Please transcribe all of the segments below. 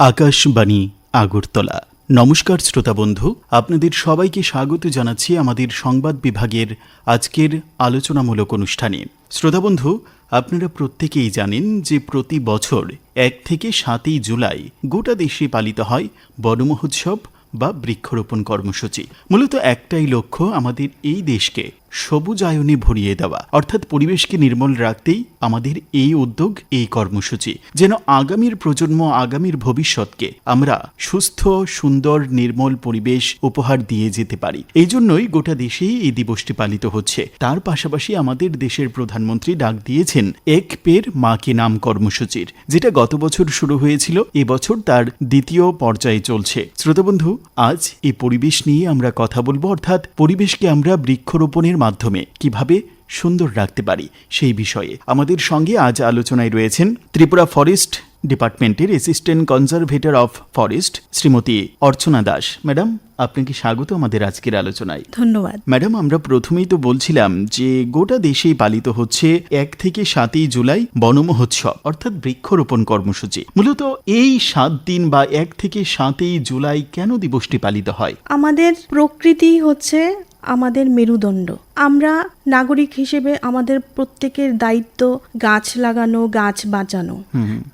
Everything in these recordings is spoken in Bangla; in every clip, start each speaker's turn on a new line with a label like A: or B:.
A: আকাশবাণী, আগরতলা। নমস্কার শ্রোতা বন্ধু, আপনাদের সবাইকে স্বাগত জানাচ্ছি আমাদের সংবাদ বিভাগের আজকের আলোচনামূলক অনুষ্ঠানে। শ্রোতা বন্ধু, আপনারা প্রত্যেকেই জানেন যে প্রতি বছর এক থেকে সাতই জুলাই গোটা দেশে পালিত হয় বনমহোৎসব বা বৃক্ষরোপণ কর্মসূচি। মূলত একটাই লক্ষ্য আমাদের এই দেশকে সবুজায়নে ভরিয়ে দেওয়া। অর্থাৎ পরিবেশকে নির্মল রাখতেই আমাদের এই উদ্যোগ, এই কর্মসূচি। যেন আগামীর প্রজন্ম, আগামীর ভবিষ্যৎকে আমরা সুস্থ, সুন্দর, নির্মল পরিবেশ উপহার দিয়ে যেতে পারি। এই জন্যই গোটা দেশেই এই দিবসটি পালিত হচ্ছে। তার পাশাপাশি আমাদের দেশের প্রধানমন্ত্রী ডাক দিয়েছেন এক পের মাকে নাম কর্মসূচির, যেটা গত বছর শুরু হয়েছিল এবছর তার দ্বিতীয় পর্যায়ে চলছে। শ্রোতাবন্ধু আজ এই পরিবেশ নিয়ে আমরা কথা বলব, অর্থাৎ পরিবেশকে আমরা বৃক্ষরোপণের মাধ্যমে কীভাবে সুন্দর রাখতে পারি সেই বিষয়ে আমাদের সঙ্গে আজ আলোচনায় রয়েছেন ত্রিপুরা ফরেস্ট ডিপার্টমেন্টের assistant conservator of forest Shrimati Archana Das. Madam আপনাকে স্বাগত আমাদের আজকের আলোচনায়।
B: ধন্যবাদ।
A: ম্যাডাম আমরা প্রথমেই তো বলছিলাম যে গোটা দেশেই পালিত হচ্ছে এক থেকে সাতই জুলাই বনমহোৎসব অর্থাৎ বৃক্ষরোপণ কর্মসূচি। মূলত এই সাত দিন বা এক থেকে সাতই জুলাই কেন দিবসটি পালিত হয়?
B: আমাদের প্রকৃতি হচ্ছে আমাদের মেরুদণ্ড। আমরা নাগরিক হিসেবে আমাদের প্রত্যেকের দায়িত্ব গাছ লাগানো গাছ বাঁচানো।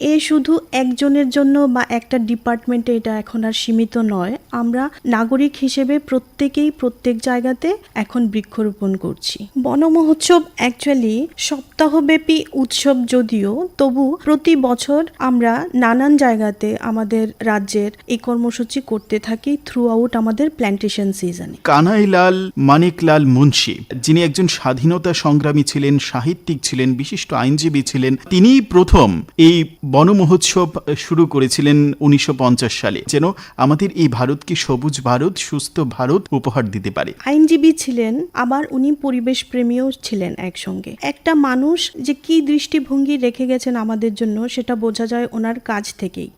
B: এ শুধু একজনের জন্য বা একটা ডিপার্টমেন্টে এটা এখন আর সীমিত নয়। আমরা নাগরিক হিসেবে প্রত্যেকেই প্রত্যেক জায়গাতে এখন বৃক্ষরোপণ করছি। বন মহোৎসব অ্যাকচুয়ালি সপ্তাহব্যাপী উৎসব যদিও তবু প্রতি বছর আমরা নানান জায়গাতে আমাদের রাজ্যের এই কর্মসূচি করতে থাকি থ্রু আউট আমাদের প্ল্যান্টেশন সিজনে
A: কানাইলাল মানিকলাল মুন্সি। যিনি একজন স্বাধীনতা সংগ্রামী ছিলেন, সাহিত্যিক ছিলেন, বিশিষ্ট আইনজীবী ছিলেন, তিনিই প্রথম এই বনমহোৎসব শুরু করেছিলেন উনিশশো পঞ্চাশ সালে। যেন আমাদের এই ভারতকে সবুজ ভারত, সুস্থ ভারত উপহার দিতে পারে।
B: আইনজীবী ছিলেন, আবার উনি পরিবেশ প্রেমীও ছিলেন একসঙ্গে। একটা মানুষ যে কি দৃষ্টিভঙ্গি রেখে গেছেন আমাদের জন্য, সেটা বোঝা যায় ওনার কাজ থেকেই।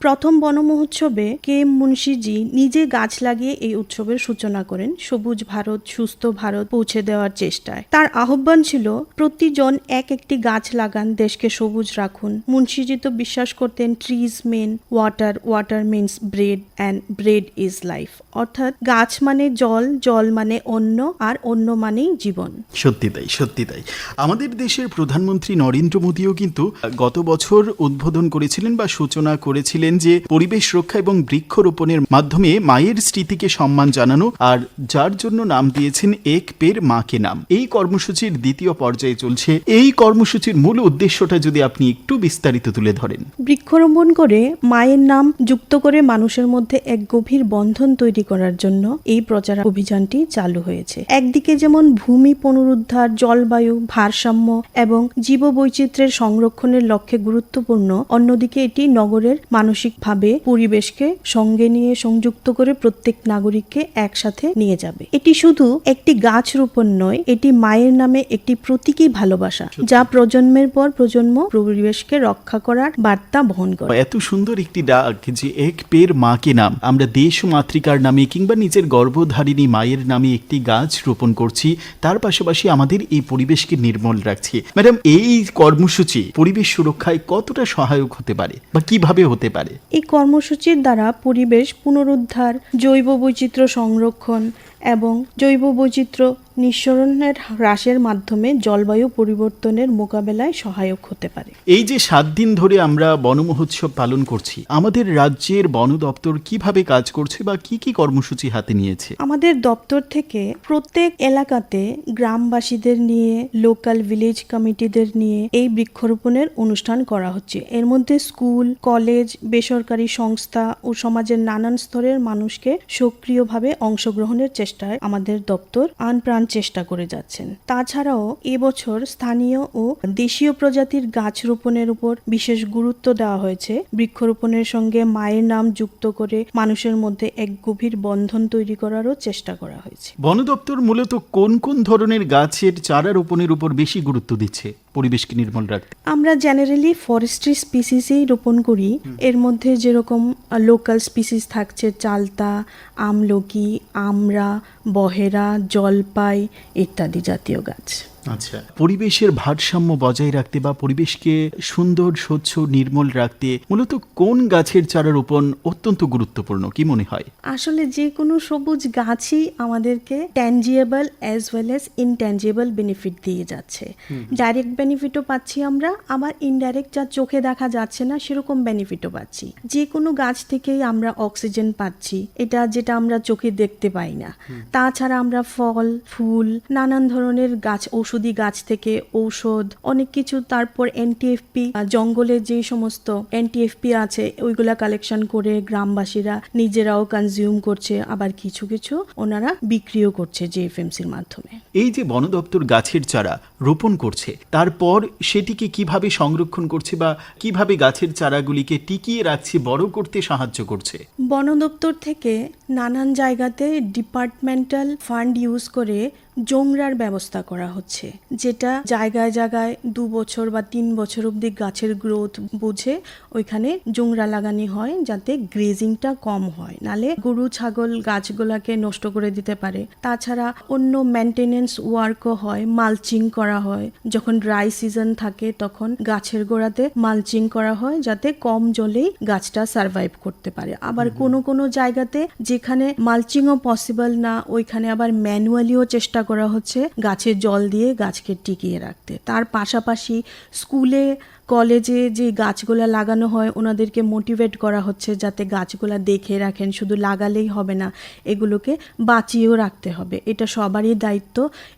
B: প্রথম বনমহোৎসবে কে এম মুন্সিজি নিজে গাছ লাগিয়ে এই উৎসবের সূচনা করেন। সবুজ ভারত সুস্থ ভারত পৌঁছে দেওয়ার চেষ্টায়। তার আহ্বান ছিল প্রতিজন এক একটি গাছ লাগান দেশকে সবুজ রাখুন। মুন্সিজি তো বিশ্বাস করতেন trees mean water water means bread and bread is life অর্থাৎ গাছ মানে জল জল মানে অন্য আর অন্য মানেই জীবন।
A: সত্যি তাই সত্যি তাই। আমাদের দেশের প্রধানমন্ত্রী নরেন্দ্র মোদীও কিন্তু গত বছর উদ্বোধন করেছিলেন বা সূচনা করেছিলেন যে পরিবেশ রক্ষা এবং বৃক্ষরোপণের মাধ্যমে মায়ের স্মৃতিকে সম্মান জানানো আর যার জন্য নাম দিয়েছেন এক পের মাকে নাম। এই কর্মসূচির দ্বিতীয় পর্যায়ে চলছে। এই কর্মসূচির মূল উদ্দেশ্যটা যদি আপনি একটু বিস্তারিত তুলে ধরেন।
B: বৃক্ষরোপণ করে মায়ের নাম যুক্ত করে মানুষের মধ্যে এক গভীর বন্ধন তৈরি করার জন্য এই প্রচার অভিযানটি চালু হয়েছে। একদিকে যেমন ভূমি পুনরুদ্ধার, জলবায়ু ভারসাম্য এবং জীববৈচিত্র্যের সংরক্ষণের লক্ষ্যে গুরুত্বপূর্ণ, অন্যদিকে এটি নগরের মানসিকভাবে পরিবেশকে সঙ্গে নিয়ে সংযুক্ত করে প্রত্যেক নাগরিককে একসাথে নিয়ে যাবে। এটি শুধু একটি গাছ রোপণ নয় এটি মায়ের নামে একটি প্রতীকী ভালোবাসা যা প্রজন্মের পর প্রজন্ম পরিবেশকে রক্ষা করার বার্তা বহন করে।
A: এত সুন্দর একটি ডাক যে এক পের মাকে নাম। আমরা দেশ মাতৃকার নামে কিংবা নিজের গর্ভধারিণী মায়ের নামে একটি গাছ রোপণ করছি তার পাশাপাশি আমাদের এই পরিবেশকে নির্মল রাখছি। ম্যাডাম এই কর্মসূচি পরিবেশ সুরক্ষায় কতটা সহায়ক হতে পারে বা কীভাবে হতে পারে?
B: এই কর্মসূচির দ্বারা পরিবেশ পুনরুদ্ধার জৈব বৈচিত্র্য সংরক্ষণ এবং জৈব বৈচিত্র্য নিঃসরণের হ্রাসের মাধ্যমে জলবায়ু পরিবর্তনের মোকাবেলায় সহায়ক হতে পারে।
A: এই যে সাত দিন ধরে আমরা বন মহোৎসব পালন করছি আমাদের রাজ্যের বন দপ্তর কীভাবে কাজ করছে বা কি কি কর্মসূচি হাতে নিয়েছে?
B: আমাদের দপ্তর থেকে প্রত্যেক এলাকাতে গ্রামবাসীদের নিয়ে লোকাল ভিলেজ কমিটিদের নিয়ে এই বৃক্ষরোপণের অনুষ্ঠান করা হচ্ছে। এর মধ্যে স্কুল কলেজ বেসরকারি সংস্থা ও সমাজের নানান স্তরের মানুষকে সক্রিয়ভাবে অংশগ্রহণের চেষ্টায় আমাদের দপ্তর আনপ্রাণ চেষ্টা করে যাচ্ছেন। তাছাড়াও এবছর স্থানীয় ও দেশীয় প্রজাতির গাছ রোপণের উপর বিশেষ গুরুত্ব দেওয়া হয়েছে। বৃক্ষরোপণের সঙ্গে মায়ের নাম যুক্ত করে মানুষের মধ্যে এক গভীর বন্ধন তৈরি করারও চেষ্টা করা হয়েছে।
A: বন দপ্তর মূলত কোন কোন ধরনের গাছের চারা রোপণের উপর বেশি গুরুত্ব দিচ্ছে? পরিবেশকে নির্মল রাখতে
B: আমরা জেনারেলি ফরেস্ট্রি স্পিসিসই রোপণ করি। এর মধ্যে যেরকম লোকাল স্পিসিস থাকছে চালতা আমলকি আমরা বহেরা জলপাই ইত্যাদি জাতীয় গাছ।
A: আচ্ছা। পরিবেশের ভারসাম্য বজায় রাখতে বা পরিবেশকে সুন্দর স্বচ্ছ নির্মল রাখতে মূলত কোন গাছের চারা রোপণ অত্যন্ত গুরুত্বপূর্ণ কি মনে হয়?
B: আসলে যে কোনো সবুজ গাছই আমাদেরকে tangible as well as intangible benefit দিয়ে যাচ্ছে। ডাইরেক্ট বেনিফিটও পাচ্ছি আমরা আবার ইনডাইরেক্ট যা চোখে দেখা যাচ্ছে না সেরকম বেনিফিটও পাচ্ছি। যে কোনো গাছ থেকেই আমরা অক্সিজেন পাচ্ছি এটা যেটা আমরা চোখে দেখতে পাই না। তাছাড়া আমরা ফল ফুল নানান ধরনের গাছ ঔষধি গাছ থেকে ঔষধ অনেক কিছু তারপর এনটিএফপি জঙ্গলে যে সমস্ত এনটিএফপি আছে ওইগুলা কালেকশন করে গ্রামবাসীরা নিজেরাও কনজিউম করছে আবার কিছু কিছু ওনারা বিক্রিও করছে জেএফএমসির মাধ্যমে।
A: এই যে বন দপ্তর গাছের চারা রোপণ করছে তারপর সেটিকে কীভাবে সংরক্ষণ করছে বা কীভাবে গাছের চারাগুলিকে টিকিয়ে রাখছে বড় করতে সাহায্য করছে?
B: বন দপ্তর থেকে নানান জায়গাতে ডিপার্টমেন্টাল ফান্ড ইউজ করে জোংরার ব্যবস্থা করা হচ্ছে যেটা জায়গায় জায়গায় দু বছর বা তিন বছর অবধি গাছের গ্রোথ বুঝে ওইখানে জোংরা লাগানি হয় যাতে গ্রেজিংটা কম হয়। নালে গরু ছাগল গাছগুলাকে নষ্ট করে দিতে পারে। তাছাড়া অন্য মেনটেনেন্স ওয়ার্কও হয় মালচিং করা হয়। যখন ড্রাই সিজন থাকে তখন গাছের গোড়াতে মালচিং করা হয় যাতে কম জলেই গাছটা সার্ভাইভ করতে পারে। আবার কোনো কোনো জায়গাতে যেখানে মালচিংও পসিবল না ওইখানে আবার ম্যানুয়ালিও চেষ্টা করা হচ্ছে গাছের জল দিয়ে গাছকে টিকিয়ে রাখতে। তার পাশাপাশি স্কুলে কলেজে যে গাছগুলা লাগানো হয়, ওনাদেরকে মোটিভেট করা হচ্ছে যাতে গাছগুলা দেখে রাখেন, শুধু লাগালেই হবে না, এগুলোকে বাঁচিয়েও রাখতে হবে। এটা সবারই দায়িত্ব,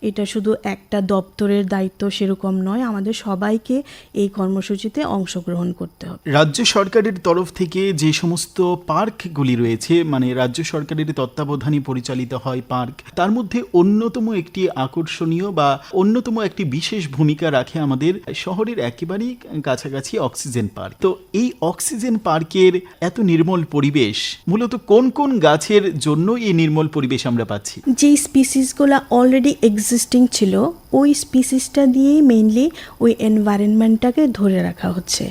B: এটা শুধু একটা দপ্তরের দায়িত্ব সেরকম নয়, আমাদের সবাইকে এই কর্মসূচিতে অংশগ্রহণ করতে হবে।
A: রাজ্য সরকারের তরফ থেকে যে সমস্ত পার্কগুলি রয়েছে মানে রাজ্য সরকারের তত্ত্বাবধানে পরিচালিত হয় পার্ক, তার মধ্যে অন্যতম একটি আকর্ষণীয় বা অন্যতম একটি বিশেষ ভূমিকা রাখে আমাদের শহরের একেবারেই কাছাকাছি অক্সিজেন পার্ক। তো এই অক্সিজেন পার্কের এত নির্মল পরিবেশ, মূলত কোন কোন গাছের জন্য এই নির্মল পরিবেশ আমরা পাচ্ছি?
B: যে স্পিসিসগুলো অলরেডি এক্সিস্টিং ছিল ওই স্পিসিসটা দিয়েই মেনলি ওই এনভায়রনমেন্টটাকে ধরে রাখা হচ্ছে।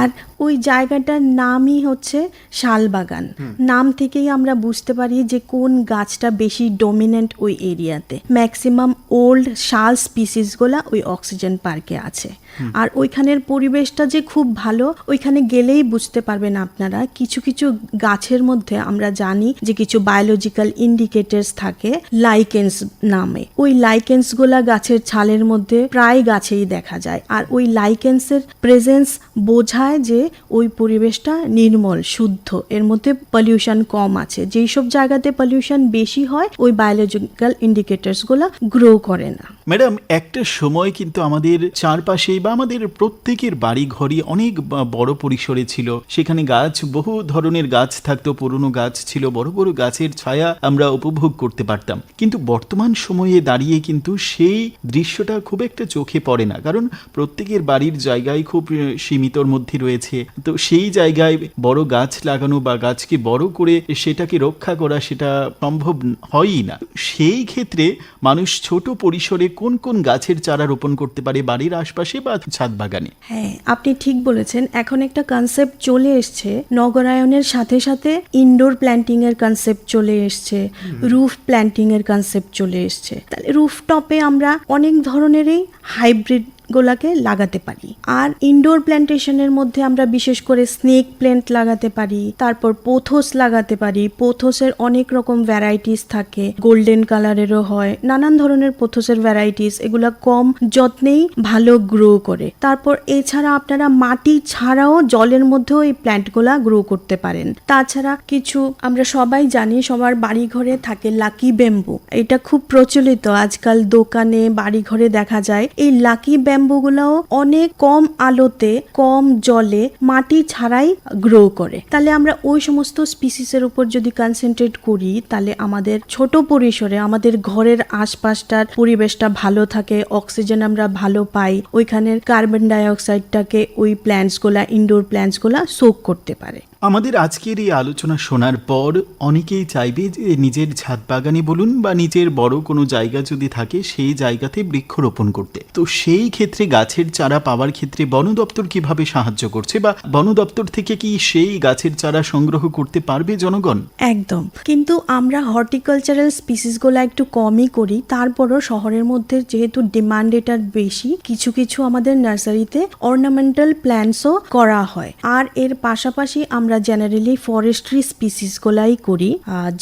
B: আর ওই জায়গাটার নামই হচ্ছে শালবাগান। নাম থেকেই আমরা বুঝতে পারি যে কোন গাছটা বেশি ডমিনেন্ট ওই এরিয়াতে ম্যাক্সিমাম ওল্ড শাল স্পিসিসগুলা ওই অক্সিজেন পার্কে আছে। আর ওইখানের পরিবেশটা যে খুব ভালো ওইখানে গেলেই বুঝতে পারবেন আপনারা কিছু কিছু গাছের মধ্যে আমরা জানি যে কিছু বায়োলজিক্যাল ইন্ডিকেটরস থাকে লাইকেন্স নামে। ওই লাইকেন্সগুলা গাছের ছালের মধ্যে প্রায় গাছেই দেখা যায়। আর ওই লাইকেন্সের প্রেজেন্স বোঝায় যে ওই পরিবেশটা নির্মল, শুদ্ধ। এর মধ্যে পলিউশন কম আছে। যেই সব জায়গাতে পলিউশন বেশি হয়, ওই বায়োলজিক্যাল ইন্ডিকেটরসগুলা গ্রো করে না।
A: ম্যাডাম, একটা সময় কিন্তু আমাদের চারপাশেই বা আমাদের প্রত্যেকের বাড়ি ঘরই অনেক বড় পরিসরে ছিল। সেখানে গাছ, বহু ধরনের গাছ থাকতো, পুরনো গাছ ছিল, বড় বড় গাছের ছায়া আমরা উপভোগ করতে পারতাম। কিন্তু বর্তমান সময়ে দাঁড়িয়ে কিন্তু সেই দৃশ্যটা খুব একটা চোখে পড়ে না। কারণ প্রত্যেকের বাড়ির জায়গায় খুব সীমিতর মধ্যে রয়েছে। তো সেই জায়গায় বড় গাছ লাগানো বা গাছকে বড় করে সেটাকে রক্ষা করা সেটা সম্ভব হয়ই না। সেই ক্ষেত্রে মানুষ ছোট পরিসরে কোন কোন গাছের চারা রোপণ করতে পারে বাড়ির আশপাশে বা ছাদ বাগানে?
B: হ্যাঁ আপনি ঠিক বলেছেন। এখন একটা কনসেপ্ট চলে এসছে। নগরায়নের সাথে সাথে ইনডোর প্ল্যান্টিং এর কনসেপ্ট চলে এসছে। রুফ প্ল্যান্টিং এর কনসেপ্ট চলে এসছে। তাহলে রুফটপে আমরা অনেক ধরনেরই হাইব্রিড গোলাকে লাগাতে পারি। আর ইনডোর প্ল্যান্টেশনের মধ্যে আমরা বিশেষ করে স্নেক প্ল্যান্ট লাগাতে পারি, তারপর পোথোস লাগাতে পারি। পোথোসের অনেক রকম ভ্যারাইটিস থাকে গোল্ডেন কালারেরও হয়, নানান ধরনের পোথোসের ভ্যারাইটিস এগুলা কম যত্নেই ভালো গ্রো করে। তারপর এছাড়া আপনারা মাটি ছাড়াও জলের মধ্যেও এই প্ল্যান্টগুলা গ্রো করতে পারেন। তাছাড়া কিছু আমরা সবাই জানি, সবার বাড়ি ঘরে থাকে লাকি ব্যাম্বু এটা খুব প্রচলিত। আজকাল দোকানে বাড়ি ঘরে দেখা যায়, এই লাকি ব্যাম্বুগুলাও অনেক কম আলোতে, কম জলে মাটি ছাড়াই গ্রো করে। তাহলে আমরা ওই সমস্ত স্পিসিসের উপর যদি কনসেন্ট্রেট করি, তাহলে আমাদের ছোট পরিসরে আমাদের ঘরের আশপাশটার পরিবেশটা ভালো থাকে অক্সিজেন আমরা ভালো পাই, ওইখানের কার্বন ডাই অক্সাইডটাকে ওই প্ল্যান্টসগুলা ইনডোর প্ল্যান্টসগুলা সোক করতে পারে।
A: আমাদের আজকের এই আলোচনা শোনার পর অনেকেই চাইবে যে নিজের ছাদ বাগানে বলুন বা নিজের বড় কোনো জায়গা যদি থাকে, সেই জায়গাতে বৃক্ষরোপণ করতে। তো সেই ক্ষেত্রে গাছের চারা পাওয়ার ক্ষেত্রে বন দপ্তর কীভাবে সাহায্য করছে বা বন দপ্তর থেকে কি সেই গাছের চারা সংগ্রহ করতে পারবে জনগণ?
B: একদম। কিন্তু আমরা হর্টিকালচারাল স্পিসিসগুলো একটু কমই করি, তারপরও শহরের মধ্যে যেহেতু ডিমান্ড এটার বেশি, কিছু কিছু আমাদের নার্সারিতে অর্নামেন্টাল প্ল্যান্টসও করা হয়। আর এর পাশাপাশি আমরা জেনারেলি ফরেস্ট্রি স্পিসিসগুলাই করি।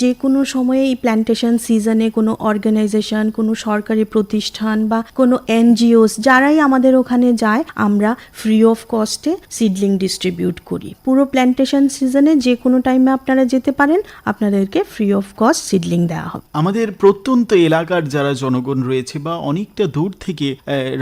B: যে কোনো সময়ে এই প্ল্যান্টেশন সিজনে কোনো অর্গানাইজেশন কোনো সরকারি প্রতিষ্ঠান বা কোনো এনজিওস যারাই আমাদের ওখানে যায়, আমরা ফ্রি অফ কস্টে সিডলিং ডিস্ট্রিবিউট করি। পুরো প্ল্যান্টেশন সিজনে যে কোনো টাইমে আপনারা যেতে পারেন, আপনাদেরকে ফ্রি অফ কস্ট সিডলিং দেওয়া হবে।
A: আমাদের প্রত্যন্ত এলাকার যারা জনগণ রয়েছে বা অনেকটা দূর থেকে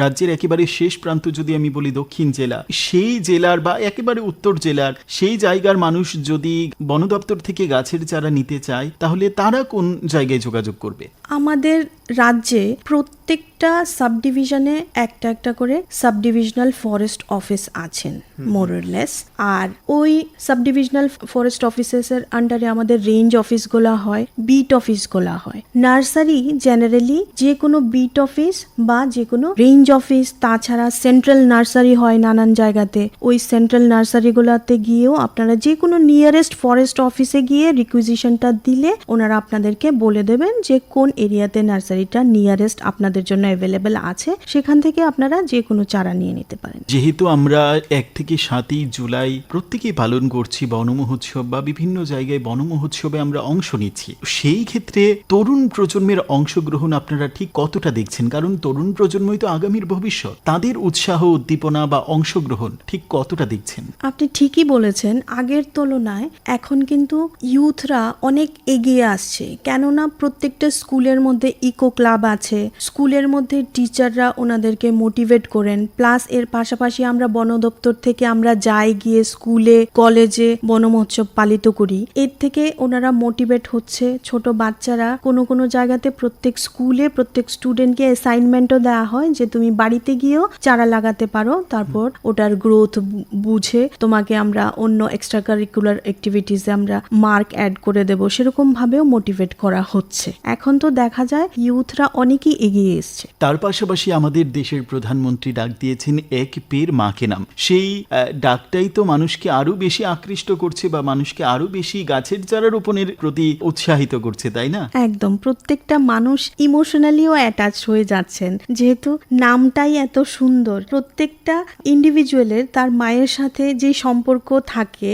A: রাজ্যের একেবারে শেষ প্রান্ত যদি আমি বলি দক্ষিণ জেলা, সেই জেলার বা একেবারে উত্তর জেলার সেই জায়গার মানুষ যদি বন দপ্তর থেকে গাছের চারা নিতে চায়, তাহলে তারা কোন জায়গায় যোগাযোগ করবে?
B: আমাদের রাজ্যে প্রত্যেকটা সাবডিভিশনে একটা একটা করে সাবডিভিশনাল ফরেস্ট অফিস আছেন মোরলেস আর ওই সাবডিভিশনাল ফরেস্ট অফিসেসের আন্ডারে আমাদের রেঞ্জ অফিসগুলো হয় বিট অফিসগুলো হয়। নার্সারি জেনারেলি যে কোনো বিট অফিস বা যে কোনো রেঞ্জ অফিস তাছাড়া সেন্ট্রাল নার্সারি হয় নানান জায়গাতে। ওই সেন্ট্রাল নার্সারিগুলোতে গিয়েও আপনারা যে কোনো নিয়ারেস্ট ফরেস্ট অফিসে গিয়ে রিকুইজিশনটা দিলে ওনারা আপনাদেরকে বলে দেবেন যে কোন এরিয়াতে নার্সারিটা নিয়ারেস্ট আপনাদের জন্য অ্যাভেলেবেল আছে সেখান থেকে আপনারা যে কোনো চারা নিয়ে নিতে পারেন।
A: যেহেতু আমরা এক থেকে সাতই জুলাই প্রত্যেকেই পালন করছি বনমহোৎসব বা বিভিন্ন জায়গায় বনমহোৎসবে আমরা অংশ নিচ্ছি সেই ক্ষেত্রে তরুণ প্রজন্মের অংশগ্রহণ আপনারা ঠিক কতটা দেখছেন? কারণ তরুণ প্রজন্মই তো আগামীর ভবিষ্যৎ তাদের উৎসাহ উদ্দীপনা বা অংশগ্রহণ ঠিক কতটা দেখছেন?
B: আপনি ঠিকই বলেছেন আগের তুলনায় এখন কিন্তু ইউথরা অনেক এগিয়ে আসছে কেননা প্রত্যেকটা স্কুলের মধ্যে ইকো ক্লাব আছে। স্কুলের মধ্যে টিচাররা ওনাদেরকে মোটিভেট করেন। প্লাস এর পাশাপাশি আমরা বন দপ্তর থেকে আমরা যাই, গিয়ে স্কুলে, কলেজে বন মহোৎসব পালিত করি। এর থেকে ওনারা মোটিভেট হচ্ছে ছোট বাচ্চারা। কোনো কোনো জায়গাতে প্রত্যেক স্কুলে প্রত্যেক স্টুডেন্টকে অ্যাসাইনমেন্টও দেওয়া হয় যে তুমি বাড়িতে গিয়েও চারা লাগাতে পারো। তারপর ওটার গ্রোথ বুঝে তোমাকে আমরা অন্য এক্সট্রা কারিকুলার অ্যাক্টিভিটিসে আমরা মার্ক অ্যাড করে দেব। সেরকম ভাবেও মোটিভেট করা হচ্ছে। এখন তো দেখা যায় ইউথরা অনেকই এগিয়ে এসছে।
A: তার পাশাপাশি আমাদের দেশের প্রধানমন্ত্রী ডাক দিয়েছেন এক পের মাকে নাম। সেই ডাকটাই তো মানুষকে আরও বেশি আকৃষ্ট করছে বা মানুষকে আরও বেশি গাছের চারা রোপণের প্রতি উৎসাহিত করছে তাই না?
B: একদম প্রত্যেকটা মানুষ ইমোশনালিও অ্যাটাচ হয়ে যাচ্ছেন। যেহেতু নামটাই এত সুন্দর প্রত্যেকটা ইন্ডিভিজুয়ালের তার মায়ের সাথে যে সম্পর্ক থাকে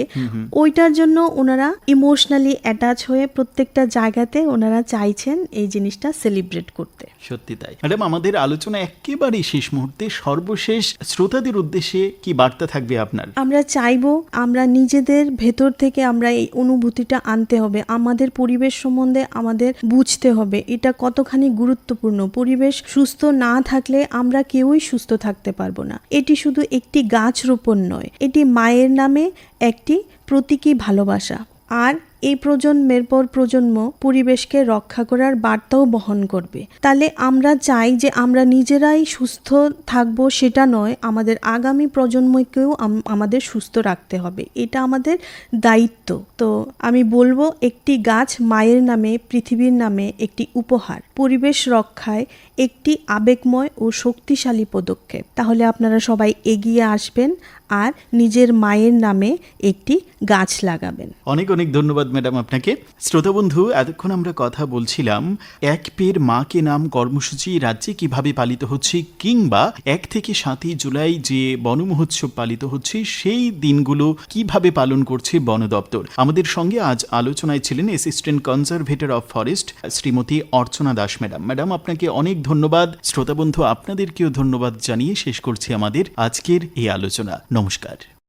B: ওইটার জন্য ওনারা ইমোশনালি অ্যাটাচ হয়ে প্রত্যেকটা জায়গাতে ওনারা চাইছেন এই জিনিসটা সেলিব্রেট করতে।
A: সত্যি তাই। ম্যাডাম আমাদের আলোচনা একেবারে শেষ মুহূর্তে। সর্বশেষ শ্রোতাদের উদ্দেশ্যে কি বার্তা থাকবে আপনার?
B: আমরা চাইব আমরা নিজেদের ভেতর থেকে আমরা এই অনুভূতিটা আনতে হবে। আমাদের পরিবেশ সম্বন্ধে আমাদের বুঝতে হবে। এটা কতখানি গুরুত্বপূর্ণ। পরিবেশ সুস্থ না থাকলে আমরা কেউই সুস্থ থাকতে পারব না। এটি শুধু একটি গাছ রোপণ নয় এটি মায়ের নামে একটি প্রতীকী ভালোবাসা। আর এই প্রজন্মের পর প্রজন্ম পরিবেশকে রক্ষা করার বার্তাও বহন করবে। তাহলে আমরা চাই যে আমরা নিজেরাই সুস্থ থাকব, সেটা নয়, আমাদের আগামী প্রজন্মকেও আম- আমাদের সুস্থ রাখতে হবে। এটা আমাদের দায়িত্ব। তো আমি বলব, একটি গাছ মায়ের নামে, পৃথিবীর নামে একটি উপহার। পরিবেশ রক্ষায় একটি আবেগময় ও শক্তিশালী পদক্ষেপ। তাহলে আপনারা সবাই এগিয়ে আসবেন। আর নিজের মায়ের নামে একটি গাছ লাগাবেন।
A: অনেক অনেক ধন্যবাদ ম্যাডাম আপনাকে। শ্রোতা বন্ধু, এতক্ষণ আমরা কথা বলছিলাম, এক পের মাকে নাম কর্মসূচি রাজ্যে কীভাবে পালিত হচ্ছে কিংবা এক থেকে সাতই জুলাই যে বনমহোৎসব পালিত হচ্ছে, সেই দিনগুলো কীভাবে পালন করছে বন দপ্তর? আমাদের সঙ্গে আজ আলোচনায় ছিলেন assistant conservator of forest Shrimati Archana Das madam. Madam, আপনাকে অনেক ধন্যবাদ। শ্রোতা বন্ধু, আপনাদেরকেও ধন্যবাদ জানিয়ে শেষ করছি আমাদের আজকের এই আলোচনা। নমস্কার